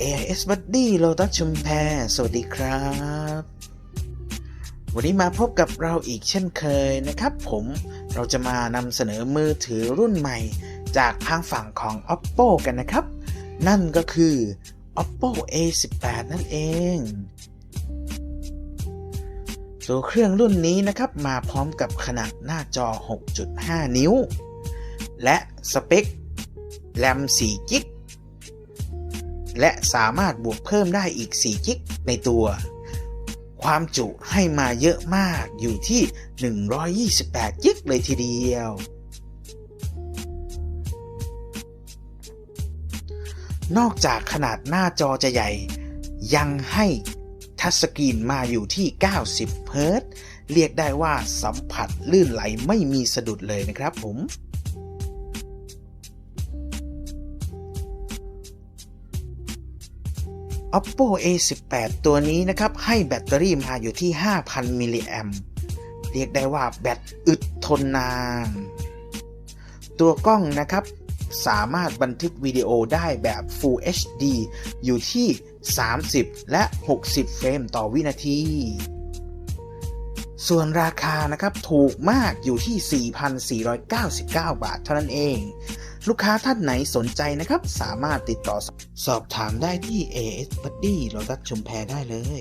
AIS Buddy โลตัสชุมแพสวัสดีครับ วันนี้มาพบกับเราอีกเช่นเคยนะครับผมเราจะมานำเสนอมือถือรุ่นใหม่ จากทางฝั่งของ Oppo กันนะครับ นั่นก็คือ Oppo A18 นั่นเองตัวเครื่องรุ่นนี้นะครับมาพร้อมกับขนาดหน้าจอ 6.5 นิ้ว และสเปคแรม4กิก และสามารถบวกเพิ่มได้อีก 4 กิกในตัว ความจุให้มาเยอะมากอยู่ที่ 128 กิกเลยทีเดียว นอกจากขนาดหน้าจอจะใหญ่ ยังให้ทัชสกรีนมาอยู่ที่ 90 เฮิรต์เรียกได้ว่าสัมผัสลื่นไหลไม่มีสะดุดเลยนะครับผม Oppo A18 ตัวนี้นะครับ ให้แบตเตอรี่มาอยู่ที่ 5,000 มิลลิแอมเรียกได้ว่าแบตอึดทนนาน ตัวกล้องนะครับ สามารถบันทึกวิดีโอได้แบบ Full HD อยู่ที่ 30 และ 60 เฟรมต่อวินาที ส่วนราคานะครับถูกมากอยู่ที่ 4,499 บาทเท่านั้นเอง ลูกค้าท่านไหนสนใจนะครับ สามารถติดต่อสอบถามได้ที่ AS Buddy รถรับชุมแพได้เลย